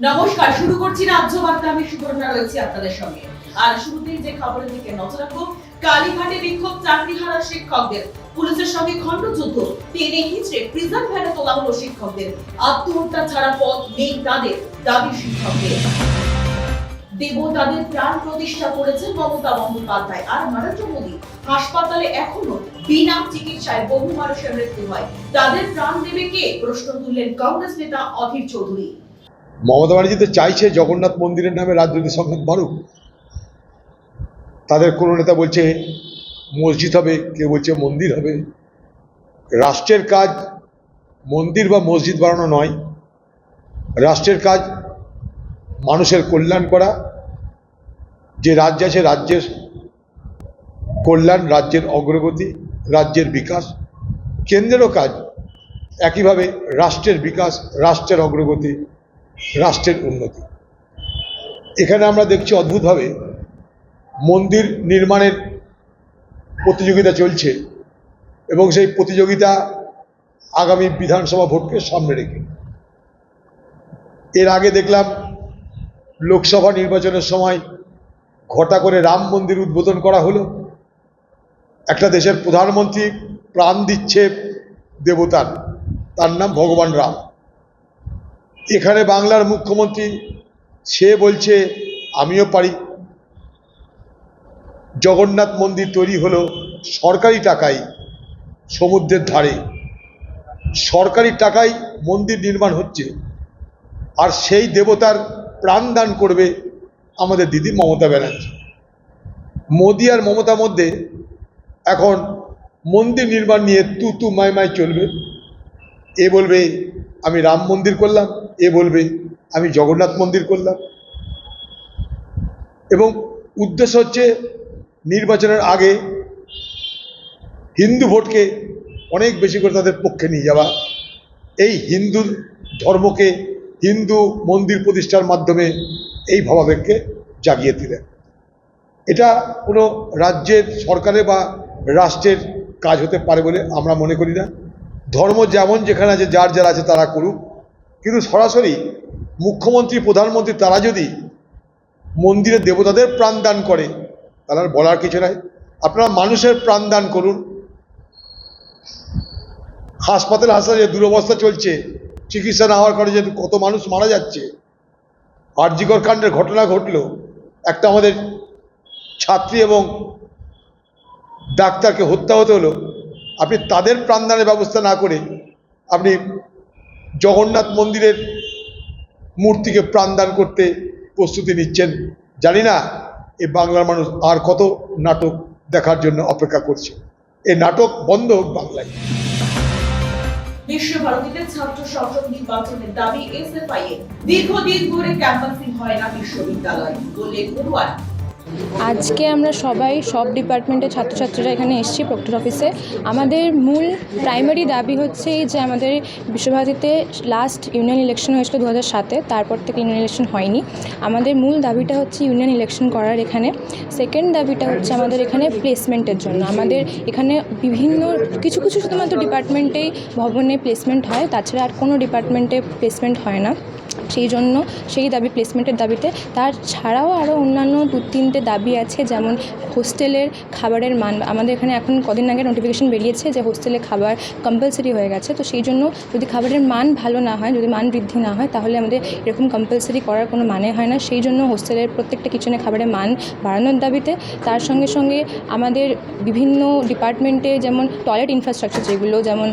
নমস্কার, শুরু করছি রাজ্য বার্তা। আমি সুবর্ণা রয়েছি আপনাদের সঙ্গে। আর শুরুতেই যে খবরের দিকে নজর রাখব, কালীঘাটে বিক্ষোভ চাকরিহারা শিক্ষকদের। পুলিশের সঙ্গে খণ্ডযুদ্ধ। টেনে হিচড়ে প্রিজন ভ্যানে তোলা হলো শিক্ষকদের। আত্মহত্যা ছাড়া পথ নেই তাদের, দাবি শিক্ষকদের। দেব তাদের প্রাণ প্রতিষ্ঠা করেছেন মমতা বন্দ্যোপাধ্যায়। আর নরেন্দ্র মোদী হাসপাতালে এখনও বিনা চিকিৎসায় বহু মানুষের মৃত্যু হয়। তাদের প্রাণ দেবে কে? প্রশ্ন তুললেন কংগ্রেস নেতা অধীর চৌধুরী। মমতা ব্যানার্জি তো চাইছে জগন্নাথ মন্দিরের নামে রাজনৈতিক সংঘাত বাড়ুক। তাদের কোনো নেতা বলছে মসজিদ হবে, কেউ বলছে মন্দির হবে। রাষ্ট্রের কাজ মন্দির বা মসজিদ বানানো নয়। রাষ্ট্রের কাজ মানুষের কল্যাণ করা। যে রাজ্য আছে রাজ্যের কল্যাণ, রাজ্যের অগ্রগতি, রাজ্যের বিকাশ। কেন্দ্রেরও কাজ একইভাবে রাষ্ট্রের বিকাশ, রাষ্ট্রের অগ্রগতি। রাষ্ট্রের উন্নতি। এখানে আমরা দেখছি অদ্ভুতভাবে মন্দির নির্মাণের প্রতিযোগিতা চলছে এবং সেই প্রতিযোগিতা আগামী বিধানসভা ভোটকে সামনে রেখে। এর আগে দেখলাম লোকসভা নির্বাচনের সময় ঘটা করে রাম মন্দির উদ্বোধন করা হলো। একটা দেশের প্রধানমন্ত্রী প্রাণ দিচ্ছে দেবতার, তার নাম ভগবান রাম। এখানে বাংলার মুখ্যমন্ত্রী, সে বলছে, আমিও পারি। জগন্নাথ মন্দির তৈরি হলো সরকারি টাকায় সমুদ্রের ধারে। সরকারি টাকায় মন্দির নির্মাণ হচ্ছে আর সেই দেবতার প্রাণদান করবে আমাদের দিদি মমতা ব্যানার্জি। মোদি আর মমতার মধ্যে এখন মন্দির নির্মাণ নিয়ে তু তু মাই মাই চলবে। এ বলবে আমি রাম মন্দির করলাম, এ বলবে, আমি জগন্নাথ মন্দির করলাম। এবং উদ্দেশ্য হচ্ছে নির্বাচনের আগে হিন্দু ভোটকে অনেক বেশি করে তাদের পক্ষে নিয়ে যাওয়া। এই হিন্দু ধর্মকে হিন্দু মন্দির প্রতিষ্ঠার মাধ্যমে এই ভাবাবেগকে জাগিয়ে দিলেন। এটা কোনো রাজ্যের, সরকারের বা রাষ্ট্রের কাজ হতে পারে বলে আমরা মনে করি না। ধর্ম যেমন যেখানে আছে, যার যার আছে তারা করুক। কিন্তু সরাসরি মুখ্যমন্ত্রী, প্রধানমন্ত্রী তারা যদি মন্দিরে দেবতাদের প্রাণদান করে, তাহলে বলার কিছু নাই। আপনারা মানুষের প্রাণদান করুন। হাসপাতালে হাসপাতালে যে দুরবস্থা চলছে, চিকিৎসা না হওয়ার কারণে যে কত মানুষ মারা যাচ্ছে। আরজিকর কাণ্ডের ঘটনা ঘটলো। একটা আমাদের ছাত্রী এবং ডাক্তারকে হত্যা হতে হলো। আপনি তাদের প্রাণদানের ব্যবস্থা না করে আপনি জগন্নাথ মন্দিরের মূর্তিকে প্রাণদান করতে প্রস্তুতি নিচ্ছেন, জানি না এই বাংলার মানুষ আর কত নাটক দেখার জন্য অপেক্ষা করছে। এই নাটক বন্ধ হোক বাংলায়। বিশ্বভারতীতে ছাত্র সংসদ নির্বাচনের দাবি এসএফআই এর দীর্ঘদিন ধরে ক্যাম্পাসিং হয় না বিশ্ববিদ্যালয়। বলে পড়ুয়ারা। আজকে আমরা সবাই সব ডিপার্টমেন্টের ছাত্রছাত্রীরা এখানে এসেছি প্রক্টর অফিসে। আমাদের মূল প্রাইমারি দাবি হচ্ছে এই যে আমাদের বিশ্বভারতীতে লাস্ট ইউনিয়ন ইলেকশন হয়েছিল দু সাতে, তারপর থেকে ইউনিয়ন ইলেকশন হয়নি। আমাদের মূল দাবিটা হচ্ছে ইউনিয়ন ইলেকশন করার এখানে। সেকেন্ড দাবিটা হচ্ছে আমাদের এখানে প্লেসমেন্টের জন্য। আমাদের এখানে বিভিন্ন, কিছু কিছু শুধুমাত্র ডিপার্টমেন্টেই ভবনে প্লেসমেন্ট হয়, তাছাড়া আর কোনো ডিপার্টমেন্টে প্লেসমেন্ট হয় না। সেই জন্য সেই দাবি প্লেসমেন্টের দাবিতে। তার ছাড়াও আরও অন্যান্য দু, তিনটে দাবি আছে, যেমন হোস্টেলের খাবারের মান। আমাদের এখানে এখন কদিন আগে নোটিফিকেশন বেরিয়েছে যে হোস্টেলে খাবার কম্পালসারি হয়ে গেছে। তো সেই জন্য যদি খাবারের মান ভালো না হয়, যদি মান বৃদ্ধি না হয়, তাহলে আমাদের এরকম কম্পালসারি করার কোনো মানে হয় না। সেই জন্য হোস্টেলের প্রত্যেকটা কিচেনে খাবারের মান বাড়ানোর দাবিতে। তার সঙ্গে সঙ্গে আমাদের বিভিন্ন ডিপার্টমেন্টে যেমন টয়লেট ইনফ্রাস্ট্রাকচার যেগুলো, যেমন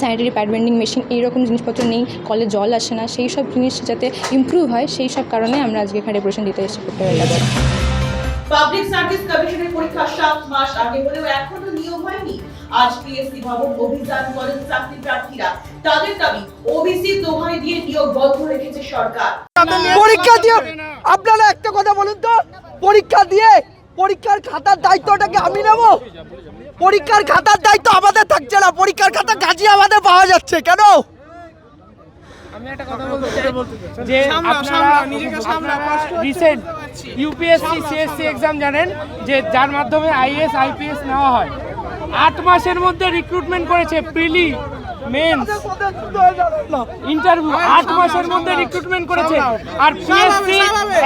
স্যানিটারি প্যাড বেন্ডিং মেশিন এইরকম জিনিসপত্র নেই। কলে জল আসে না। সেই সব জিনিস যাতে ইমপ্রুভ হয় সেই সব কারণে আমরা আজকে এখানে ডেপুটেশন দিতে এসেছি প্রত্যেকের কাছে পাবলিক সার্ভিস কমিশনের পরীক্ষা সাত মাস আগে হলেও এখনও নিয়োগ হয়নি। আজ পিএসসি ভবন অভিযান করেন চাকরি প্রার্থীরা। তাদের দাবি ওবিসি দোহাই দিয়ে নিয়োগ বন্ধ রেখেছে সরকার। পরীক্ষা দিয়ে আপনারা একটা কথা বলুন তো। পরীক্ষা দিয়ে পরীক্ষার খাতার দায়িত্বটাকে আমি নেব। পরীক্ষার খাতার দায়িত্ব আমাদের থাকছে না। পরীক্ষার খাতা গাজি আমাদের পাওয়া যাচ্ছে। কেন? একটা কথা বলতে চাই যে আপনারা রিসেন্ট ইউপিএসসি সিএসসি এক্সাম জানেন যে যার মাধ্যমে আইএস আইপিএস নেওয়া হয়। আট মাসের মধ্যে রিক্রুটমেন্ট করেছে প্রিলি মেন্স ইন্টারভিউ আট মাসের মধ্যে রিক্রুটমেন্ট করেছে। আর পিএসসি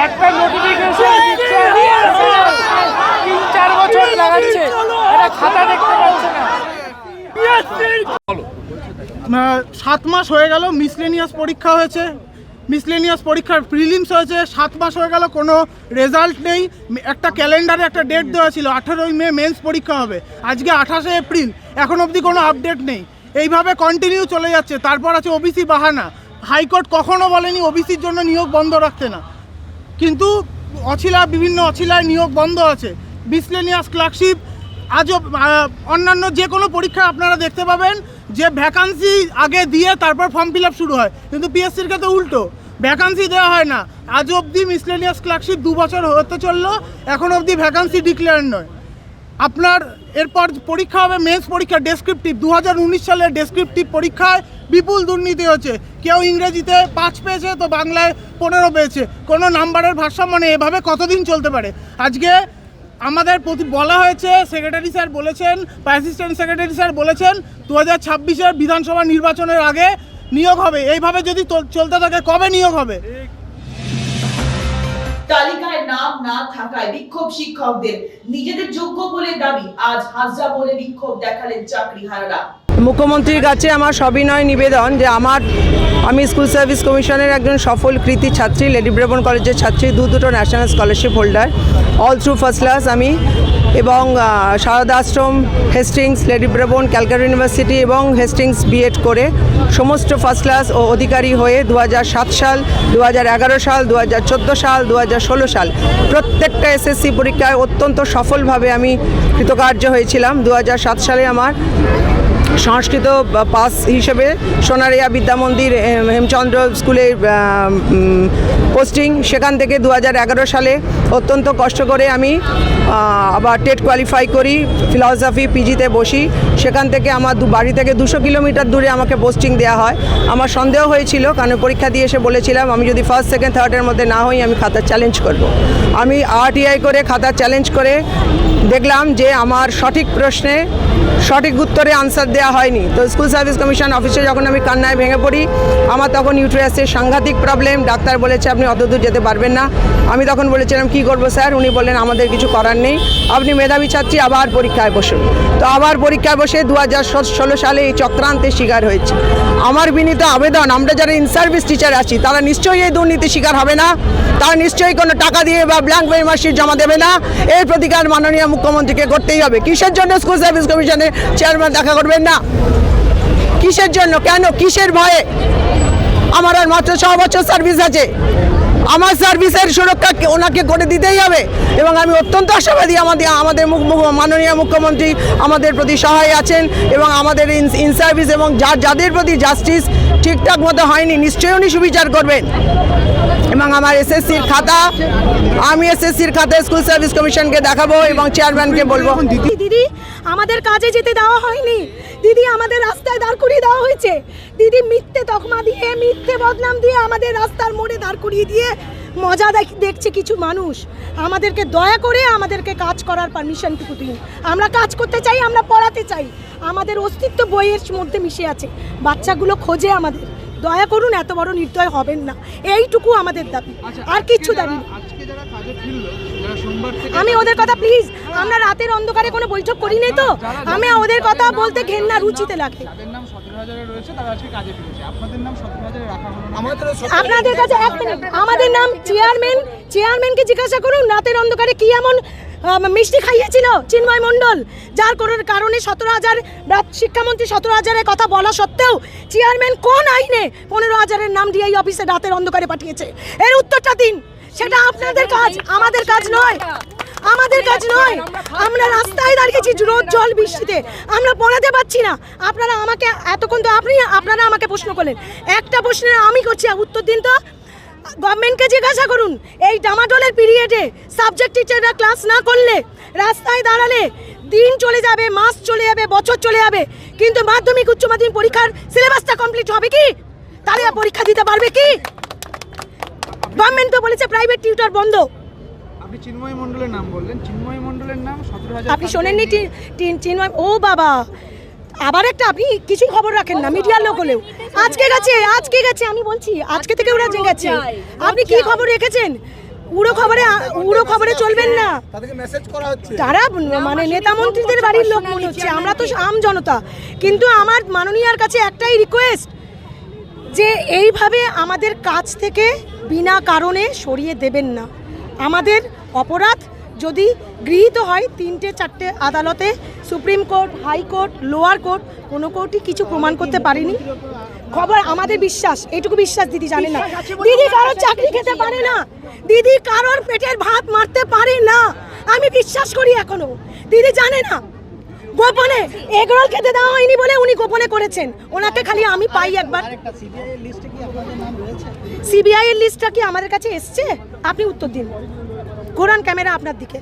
একটা নোটিফিকেশন তিন চার বছর লাগাচ্ছে। এটা খাতা দেখতে পাচ্ছে না। সাত মাস হয়ে গেল মিসলেনিয়াস পরীক্ষা হয়েছে। মিসলেনিয়াস পরীক্ষার প্রিলিমস হয়েছে, সাত মাস হয়ে গেল, কোনো রেজাল্ট নেই। একটা ক্যালেন্ডারে একটা ডেট দেওয়া ছিল, আঠারোই মে মেন্স পরীক্ষা হবে। আজকে আঠাশে এপ্রিল, এখন অবধি কোনো আপডেট নেই। এইভাবে কন্টিনিউ চলে যাচ্ছে, তারপর আছে ওবিসি বাহানা। হাইকোর্ট কখনো বলেনি ওবিসির জন্য নিয়োগ বন্ধ রাখতে না। কিন্তু অছিলা, বিভিন্ন অছিলায় নিয়োগ বন্ধ আছে। বিসলেনিয়াস ক্লার্কশিপ আজও অন্যান্য যে কোনো পরীক্ষা আপনারা দেখতে পাবেন যে ভ্যাকান্সি আগে দিয়ে তারপর ফর্ম ফিল শুরু হয়। কিন্তু পিএসসির ক্ষেত্রে উল্টো। ভ্যাকান্সি দেওয়া হয় না। আজ অবধি মিসলেনিয়াস ক্লার্কশিপ দু বছর হতে চলল, এখন অবধি ভ্যাকান্সি ডিক্লেয়ার নয়। আপনার এরপর পরীক্ষা হবে মেন্স পরীক্ষা ডেসক্রিপটিভ দু হাজার উনিশ সালের ডেসক্রিপটিভ পরীক্ষায় বিপুল দুর্নীতি হচ্ছে কেউ ইংরেজিতে পাঁচ পেয়েছে, তো বাংলায় পনেরো পেয়েছে। কোনো নাম্বারের ভারসাম্য নেই। এভাবে কতদিন চলতে পারে? আজকে আমাদের প্রতি বলা হয়েছে সেক্রেটারি স্যার বলেছেন বা অ্যাসিস্ট্যান্ট সেক্রেটারি স্যার বলেছেন দু হাজার ছাব্বিশের বিধানসভা নির্বাচনের আগে নিয়োগ হবে। এইভাবে যদি চলতে থাকে, কবে নিয়োগ হবে? তালিকায় নাম না থাকায় বিক্ষোভ শিক্ষকদের। নিজেদের যোগ্য বলে দাবি, আজ হাজরা বলে বিক্ষোভ দেখালেন চাকরিহারারা। মুখ্যমন্ত্রীর কাছে আমার সবিনয় নিবেদন যে আমার, আমি স্কুল সার্ভিস কমিশনের একজন সফল কৃতি ছাত্রী, লেডি ব্রেবন কলেজের ছাত্রী, দু দুটো national scholarship holder. All through first class আমি এবং Sarada Ashram Hastings lady Brabourne Calcutta university এবং হেস্টিংস বিএড করে সমস্ত ফার্স্ট ক্লাস ও অধিকারী হয়ে দু হাজার সাত সাল দু হাজার এগারো সাল দু হাজার চোদ্দ সাল দু হাজার ষোলো সাল প্রত্যেকটা এসএসসি পরীক্ষায় অত্যন্ত সফলভাবে আমি কৃতকার্য হয়েছিলাম। দু হাজার সাত সালে আমার সংস্কৃত পাস হিসেবে সোনারিয়া বিদ্যা মন্দির হেমচন্দ্র স্কুলে পোস্টিং সেখান থেকে দু হাজার এগারো সালে অত্যন্ত কষ্ট করে আমি আবার টেট কোয়ালিফাই করি ফিলসফি পিজিতে বসি। সেখান থেকে আমার দু, বাড়ি থেকে দুশো কিলোমিটার দূরে আমাকে পোস্টিং দেওয়া হয়। আমার সন্দেহ হয়েছিল, কারণ পরীক্ষা দিয়ে এসে বলেছিলাম, আমি যদি ফার্স্ট সেকেন্ড থার্ডের মধ্যে না হই, আমি খাতা চ্যালেঞ্জ করব। আমি আরটিআই করে খাতা চ্যালেঞ্জ করে দেখলাম যে আমার সঠিক প্রশ্নে সঠিক উত্তরে আনসার দেওয়া হয়নি। তো স্কুল সার্ভিস কমিশন অফিসে যখন আমি কান্নায় ভেঙে পড়ি, আমার তখন ইউটিরাসের সাংঘাতিক প্রবলেম ডাক্তার বলেছে, আপনি অত দূর যেতে পারবেন না। আমি তখন বলেছিলাম, কি করব স্যার? উনি বললেন, আমাদের কিছু করার নেই। আপনি মেধাবী ছাত্রী, আবার পরীক্ষায় বসুন। তো আবার পরীক্ষায় বসে দু হাজার ষোলো সালে এই চক্রান্তের শিকার হয়েছে। আমার বিনীত আবেদন, আমরা যারা ইন সার্ভিস টিচার আছি, তারা নিশ্চয়ই এই দুর্নীতির শিকার হবে না। তারা নিশ্চয়ই কোনো টাকা দিয়ে বা ব্ল্যাঙ্ক মেম্বারশিপ জমা দেবে না। এর প্রতিকার মাননীয় মুখ্যমন্ত্রীকে করতেই হবে? কিসের জন্য স্কুল সার্ভিস কমিশনের চেয়ারম্যান দেখা করবেন না? কিসের জন্য? কেন? কিসের ভয়ে? আমার আর মাত্র ছ বছর সার্ভিস আছে। আমার সার্ভিসের সুরক্ষা ওনাকে করে দিতেই হবে। এবং আমি অত্যন্ত আশাবাদী আমাদের আমাদের মাননীয় মুখ্যমন্ত্রী আমাদের প্রতি সহায় আছেন এবং আমাদের ইন- সার্ভিস এবং যা যাদের প্রতি জাস্টিস ঠিকঠাক মতো হয়নি, নিশ্চয়ই উনি সুবিচার করবেন। এবং আমার এসএসসির খাতা আমি এসএসসির খাতা স্কুল সার্ভিস কমিশনকে দেখাবো এবং চেয়ারম্যানকে বলব। দিদি আমাদের কাজে যেতে দেওয়া হয়নি। দিদি আমাদের রাস্তায় দাঁড় করিয়ে দেওয়া হয়েছে। দিদি মিথ্যে তকমা দিয়ে মিথ্যে বদনাম দিয়ে আমাদের রাস্তার মোড়ে দাঁড় করিয়ে দিয়ে মজা দেখ- দেখছে কিছু মানুষ। আমাদেরকে দয়া করে আমাদেরকে কাজ করার পারমিশনটুকু দিন। আমরা কাজ করতে চাই আমরা পড়াতে চাই। আমাদের অস্তিত্ব বইয়ের মধ্যে মিশে আছে। বাচ্চাগুলো খোঁজে আমাদের। দয়া করুন এত বড় নির্দয় হবেন না। এইটুকু আমাদের দাবি। আর কিচ্ছু দাবি না। আজকে যারা কাজে ফিরলো যারা সোমবার থেকে আমি ওদের কথা প্লিজ আমরা রাতের অন্ধকারে কোনো বৈঠক করি নাই তো। আমি ওদের কথা বলতে ঘেন্না রুচিতে লাগে। যাদের নাম সতেরো হাজারে রয়েছে তারা আজকে কাজে ফিরেছে। আপনাদের নাম সতেরো হাজারে রাখা হলো না। আমাদের কাছে এক মিনিট। আমাদের নাম চেয়ারম্যান চেয়ারম্যানকে জিজ্ঞাসা করুন রাতের অন্ধকারে কি এমন মিষ্টি খাইয়েছিল চিন্ময় মণ্ডল, যার কোনো কারণে সতেরো হাজার শিক্ষামন্ত্রী সতেরো হাজারের কথা বলা সত্ত্বেও চেয়ারম্যান কোন আইনে পনেরো হাজারের নাম দিয়ে এই অফিসে রাতের অন্ধকারে পাঠিয়েছে? এর উত্তরটা দিন। সেটা আপনাদের কাজ, আমাদের কাজ নয়। আমাদের কাজ নয়। আমরা রাস্তায় দাঁড়িয়েছি রোদ, জল, বৃষ্টিতে। আমরা পড়াতে পারছি না। আপনারা আমাকে এতক্ষণ তো আপনি, আপনারা আমাকে প্রশ্ন করলেন। একটা প্রশ্নের আমি করছি উত্তর দিন তো গভর্নমেন্টকে জিজ্ঞাসা করুন এই ডামাডোলের পিরিয়ডে সাবজেক্ট টিচাররা ক্লাস না করলে রাস্তায় দাঁড়ালে দিন চলে যাবে মাস চলে যাবে বছর চলে যাবে কিন্তু মাধ্যমিক উচ্চ মাধ্যমিক পরীক্ষার সিলেবাসটা কমপ্লিট হবে কি? তাহলে পরীক্ষা দিতে পারবে কি? গভর্নমেন্ট তো বলেছে প্রাইভেট টিউটর বন্ধ। আপনি চিন্ময় মণ্ডলের নাম বললেন। চিন্ময় মণ্ডলের নাম সতেরো হাজার আপনি শোনেননি চিন্ময় ও বাবা! আবার একটা আপনি কিছুই খবর রাখেন না মিডিয়ার লোক হলেও। আজকে গেছে আজকে গেছে আমি বলছি আজকে থেকে ওরা গেছে। আপনি কি খবর রেখেছেন? উড়ো খবরে উড়ো খবরে চলবেন না। তারা মানে নেতা মন্ত্রীদের বাড়ির লোক মনে হচ্ছে আমরা তো আম জনতা। কিন্তু আমার মাননীয়ার কাছে একটাই রিকোয়েস্ট যে এইভাবে আমাদের কাছ থেকে বিনা কারণে সরিয়ে দেবেন না। আমাদের অপরাধ যদি গৃহীত হয় তিনটে চারটে আদালতে supreme court high court lower court কোনো কোর্টই কিছু প্রমাণ করতে পারেনি। খবর আমাদের বিশ্বাস এইটুকু বিশ্বাস দিদি জানে না। দিদি কারোর চাকরি খেতে পারে না। দিদি কারোর পেটের ভাত মারতে পারে না। আমি বিশ্বাস করি এখনও। দিদি জানে না। গোপনে এগরোল খেতে দেওয়া হয়নি বলে উনি গোপনে করেছেন। ওনাকে খালি আমি পাই একবার। সিবিআই এর লিস্টটা কি আমাদের কাছে এসছে? আপনি উত্তর দিন। কোরআন ক্যামেরা আপনার দিকে।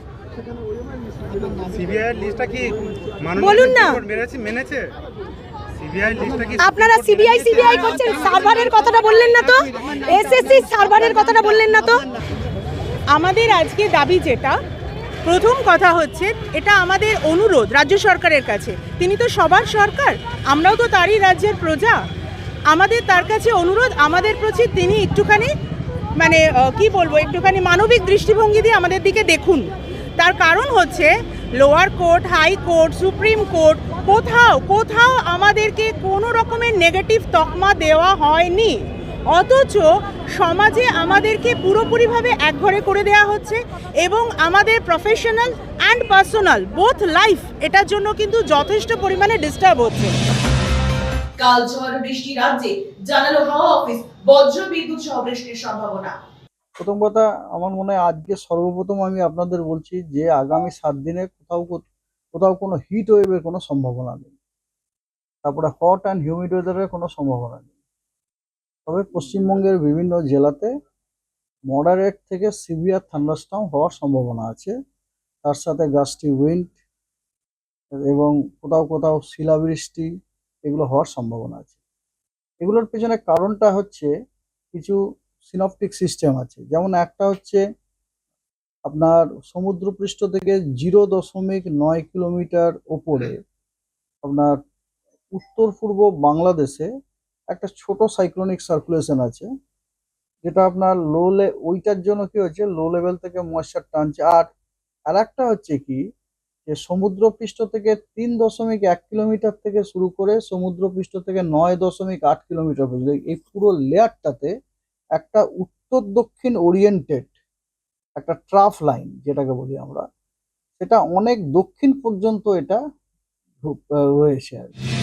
বলুন না। মেনেছে? আপনারা সিবিআই সিবিআই করছেন সার্ভারের কথাটা বললেন না তো? এসএসসি সার্ভারের কথাটা বললেন না তো? আমাদের আজকে দাবি যেটা প্রথম কথা হচ্ছে এটা আমাদের অনুরোধ রাজ্য সরকারের কাছে। তিনি তো সবার সরকার আমরাও তো তারই রাজ্যের প্রজা। আমাদের তার কাছে অনুরোধ আমাদের প্রতি তিনি একটুখানি মানে কি বলব, একটুখানি মানবিক দৃষ্টিভঙ্গি দিয়ে আমাদের দিকে দেখুন। তার কারণ হচ্ছে lower court high court supreme court কোথাও কোথাও আমাদেরকে কোনো রকমের নেগেটিভ তকমা দেওয়া হয়নি। অথচ সমাজে আমাদেরকে পুরোপুরিভাবে একঘরে করে দেওয়া হচ্ছে এবং আমাদের professional and personal both life এটার জন্য কিন্তু যথেষ্ট পরিমাণে ডিস্টার্ব হচ্ছে। কাল ঝড় বৃষ্টি রাজ্যে জানালো হাওয়া অফিস, বজ্র বিদ্যুৎ সহ বৃষ্টির সম্ভাবনা। প্রথম কথা, আমার মনে হয় আজকে সর্বপ্রথম আমি আপনাদের বলছি যে আগামী সাত দিনে কোথাও কোথাও কোনো হিট ওয়েভের কোনো সম্ভাবনা নেই। তারপরে হট অ্যান্ড হিউমিড ওয়েদারের কোনো সম্ভাবনা নেই। তবে পশ্চিমবঙ্গের বিভিন্ন জেলাতে মডারেট থেকে সিভিয়ার থান্ডারস্টর্ম হওয়ার সম্ভাবনা আছে। তার সাথে গাছটি উইন্ড এবং কোথাও কোথাও শিলাবৃষ্টি এগুলো হওয়ার সম্ভাবনা আছে। এগুলোর পেছনে কারণটা হচ্ছে কিছু সিনপটিক সিস্টেম আছে। যেমন একটা হচ্ছে আপনার সমুদ্রপৃষ্ঠ থেকে জিরো দশমিক নয় কিলোমিটার ওপরে আপনার উত্তর পূর্ব বাংলাদেশে একটা ছোট সাইক্লোনিক সার্কুলেশন আছে, যেটা আপনার লো লে ওইটার জন্য কি হচ্ছে লো লেভেল থেকে ময়েশ্চার টানছে। আর আর একটা হচ্ছে কি যে সমুদ্রপৃষ্ঠ থেকে তিন দশমিক এক কিলোমিটার থেকে শুরু করে সমুদ্রপৃষ্ঠ থেকে নয় দশমিক আট কিলোমিটার পর্যন্ত, এই পুরো লেয়ারটাতে একটা উত্তর দক্ষিণ ওরিয়েন্টেড একটা ট্রাফ লাইন যেটাকে বলি আমরা, সেটা অনেক দক্ষিণ পর্যন্ত এটা রয়েছে আর কি।